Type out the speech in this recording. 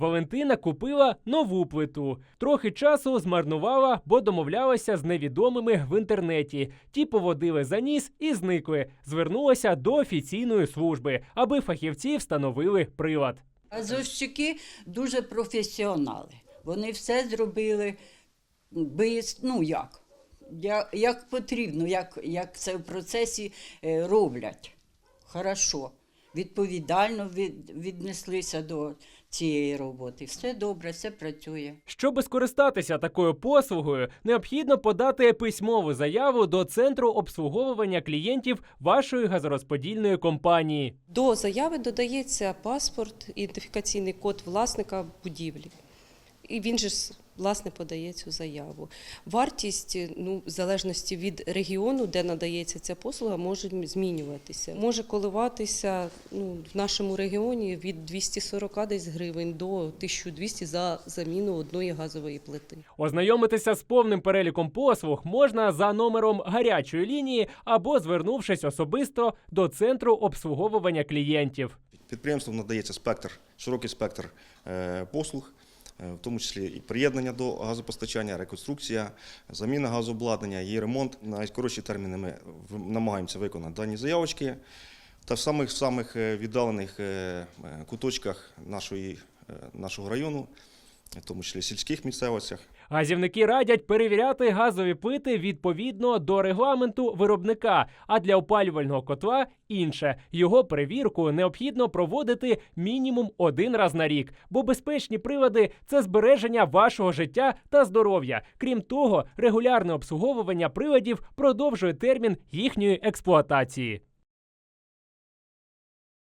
Валентина купила нову плиту. Трохи часу змарнувала, бо домовлялася з невідомими в інтернеті. Ті поводили за ніс і зникли. Звернулася до офіційної служби, аби фахівці встановили прилад. Азовщики дуже професіонали. Вони все зробили ну як, як, як потрібно, як, як це в процесі е, роблять. Хорошо. Відповідально від, віднеслися до цієї роботи. Все добре, все працює. Щоб скористатися такою послугою, необхідно подати письмову заяву до центру обслуговування клієнтів вашої газорозподільної компанії. До заяви додається паспорт, ідентифікаційний код власника будівлі. І він же ж, власне подає цю заяву. Вартість, ну, в залежності від регіону, де надається ця послуга, може змінюватися. Може коливатися ну, в нашому регіоні від 240 десь гривень до 1200 за заміну одної газової плити. Ознайомитися з повним переліком послуг можна за номером гарячої лінії або звернувшись особисто до центру обслуговування клієнтів. Підприємством надається спектр, широкий спектр е, послуг, е, в тому числі і приєднання до газопостачання, реконструкція, заміна газообладнання, її ремонт. Найкоротші терміни ми намагаємося виконати дані заявочки. Та в самих самих е, віддалених е, е, куточках нашої, е, нашого району, в тому числі сільських місцевостях. Газівники радять перевіряти газові плити відповідно до регламенту виробника. А для опалювального котла інше. Його перевірку необхідно проводити мінімум один раз на рік, бо безпечні прилади це збереження вашого життя та здоров'я. Крім того, регулярне обслуговування приладів продовжує термін їхньої експлуатації.